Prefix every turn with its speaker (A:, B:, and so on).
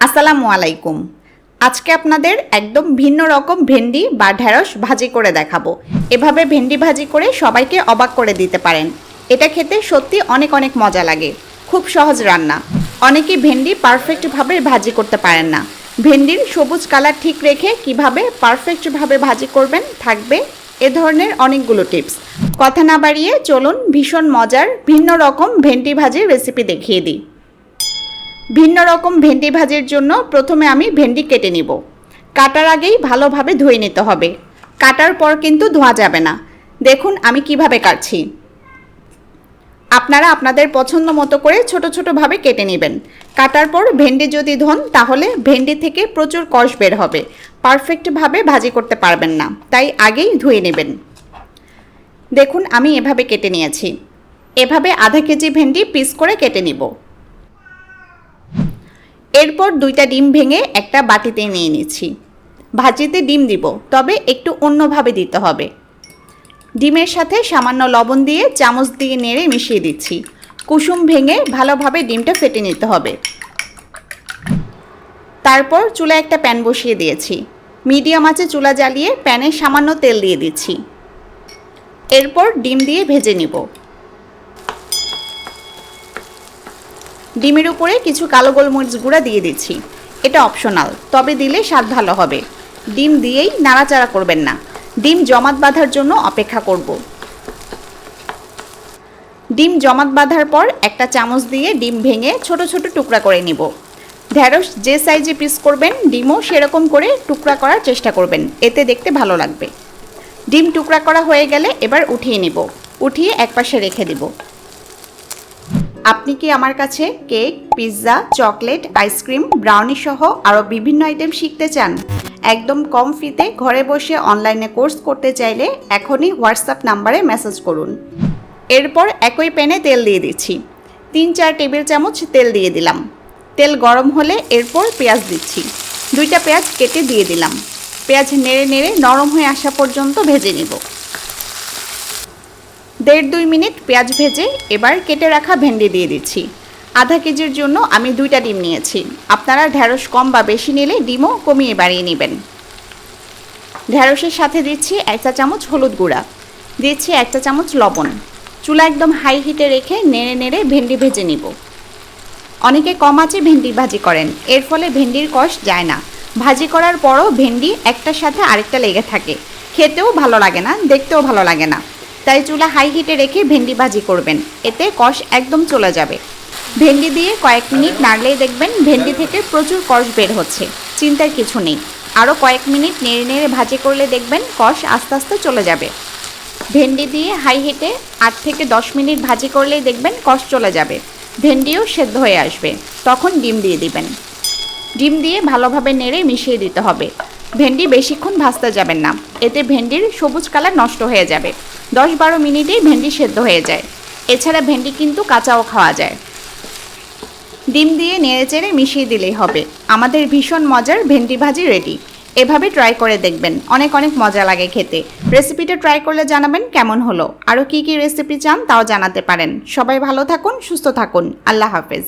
A: আসসালামু আলাইকুম। আজকে আপনাদের একদম ভিন্ন রকম ভেন্ডি বা ঢেঁড়স ভাজি করে দেখাবো। এভাবে ভেন্ডি ভাজি করে সবাইকে অবাক করে দিতে পারেন। এটা খেতে সত্যি অনেক অনেক মজা লাগে। খুব সহজ রান্না। অনেকেই ভেন্ডি পারফেক্টভাবে ভাজি করতে পারেন না। ভেন্ডির সবুজ কালার ঠিক রেখে কীভাবে পারফেক্টভাবে ভাজি করবেন থাকবে এ ধরনের অনেকগুলো টিপস কথা না বাড়িয়ে চলুন ভীষণ মজার ভিন্ন রকম ভেন্ডি ভাজির রেসিপি দেখিয়ে দিই। ভিন্ন রকম ভেন্ডি ভাজির জন্য প্রথমে আমি ভেন্ডি কেটে নিব। কাটার আগেই ভালোভাবে ধুয়ে নিতে হবে। কাটার পর কিন্তু ধোয়া যাবে না। দেখুন আমি কীভাবে কাটছি। আপনারা আপনাদের পছন্দ মতো করে ছোট ছোটোভাবে কেটে নেবেন। কাটার পর ভেন্ডি যদি ধন, তাহলে ভেন্ডি থেকে প্রচুর কষ বের হবে। পারফেক্টভাবে ভাজি করতে পারবেন না, তাই আগেই ধুয়ে নেবেন। দেখুন আমি এভাবে কেটে নিয়েছি। এভাবে আধা কেজি ভেন্ডি পিস করে কেটে নিব। এরপর দুইটা ডিম ভেঙে একটা বাটিতে নিয়ে নিচ্ছি। ভাজিতে ডিম দিব, তবে একটু অন্যভাবে দিতে হবে। ডিমের সাথে সামান্য লবণ দিয়ে চামচ দিয়ে নেড়ে মিশিয়ে দিচ্ছি। কুসুম ভেঙে ভালোভাবে ডিমটা ফেটে নিতে হবে। তারপর চুলায় একটা প্যান বসিয়ে দিয়েছি। মিডিয়াম আঁচে চুলা জ্বালিয়ে প্যানে সামান্য তেল দিয়ে দিচ্ছি। এরপর ডিম দিয়ে ভেজে নিব। ডিমের উপরে কিছু কালো গোলমরিচ গুঁড়া দিয়ে দিচ্ছি। এটা অপশনাল তবে দিলে স্বাদ ভালো হবে। ডিম দিয়েই নাড়াচাড়া করবেন না। ডিম জমাট বাঁধার জন্য অপেক্ষা করব। ডিম জমাট বাঁধার পর একটা চামচ দিয়ে ডিম ভেঙে ছোট ছোট টুকরা করে নিব। ঢ্যাঁড়স যে সাইজে পিস করবেন, ডিমও সেরকম করে টুকরা করার চেষ্টা করবেন। এতে দেখতে ভালো লাগবে। ডিম টুকরা করা হয়ে গেলে এবার উঠিয়ে নিব। উঠিয়ে একপাশে রেখে দিব। আপনি কি আমার কাছে cake, pizza, chocolate, ice cream, brownie সহ আরও বিভিন্ন আইটেম শিখতে চান? একদম কম ফিতে ঘরে বসে অনলাইনে কোর্স করতে চাইলে এখনই হোয়াটসঅ্যাপ নাম্বারে মেসেজ করুন। এরপর একই প্যানে তেল দিয়ে দিচ্ছি। তিন চার টেবিল চামচ তেল দিয়ে দিলাম। তেল গরম হলে এরপর পেঁয়াজ দিচ্ছি। দুইটা পেঁয়াজ কেটে দিয়ে দিলাম। পেঁয়াজ নেড়ে নেড়ে নরম হয়ে আসা পর্যন্ত ভেজে নেব। দেড় দুই মিনিট পেঁয়াজ ভেজে এবার কেটে রাখা ভেন্ডি দিয়ে দিচ্ছি। আধা কেজির জন্য আমি দুইটা ডিম নিয়েছি। আপনারা ঢ্যাঁড়স কম বা বেশি নিলে ডিমও কমিয়ে বাড়িয়ে নেবেন। ঢ্যাঁড়সের সাথে দিচ্ছি এক চা চামচ হলুদ গুঁড়া। দিচ্ছি এক চা চামচ লবণ। চুলা একদম হাই হিটে রেখে নেড়ে নেড়ে ভেন্ডি ভেজে নিব। অনেকে কম আঁচে ভেন্ডি ভাজি করেন। এর ফলে ভেন্ডির কষ যায় না। ভাজি করার পরও ভেন্ডি একটার সাথে আরেকটা লেগে থাকে। খেতেও ভালো লাগে না, দেখতেও ভালো লাগে না। তাই চুলা হাই হিটে রেখে ভেন্ডি ভাজি করবেন। এতে কষ একদম চলে যাবে। ভেন্ডি দিয়ে কয়েক মিনিট নাড়লেই দেখবেন ভেন্ডি থেকে প্রচুর কষ বের হচ্ছে। চিন্তার কিছু নেই। আরও কয়েক মিনিট নেড়ে নেড়ে ভাজি করলে দেখবেন কষ আস্তে আস্তে চলে যাবে। ভেন্ডি দিয়ে হাই হিটে আট থেকে দশ মিনিট ভাজি করলেই দেখবেন কষ চলে যাবে। ভেন্ডিও সেদ্ধ হয়ে আসবে। তখন ডিম দিয়ে দিবেন। ডিম দিয়ে ভালোভাবে নেড়ে মিশিয়ে দিতে হবে। ভেন্ডি বেশিক্ষণ ভাজতে যাবেন না। এতে ভেন্ডির সবুজ কালার নষ্ট হয়ে যাবে। দশ বারো মিনিটেই ভেন্ডি সেদ্ধ হয়ে যায়। এছাড়া ভেন্ডি কিন্তু কাঁচাও খাওয়া যায়। ডিম দিয়ে নেড়ে চেড়ে মিশিয়ে দিলেই হবে। আমাদের ভীষণ মজার ভেন্ডি ভাজি রেডি। এভাবে ট্রাই করে দেখবেন। অনেক অনেক মজা লাগে খেতে। রেসিপিটা ট্রাই করলে জানাবেন কেমন হলো। আরও কী কী রেসিপি চান তাও জানাতে পারেন। সবাই ভালো থাকুন, সুস্থ থাকুন। আল্লাহ হাফেজ।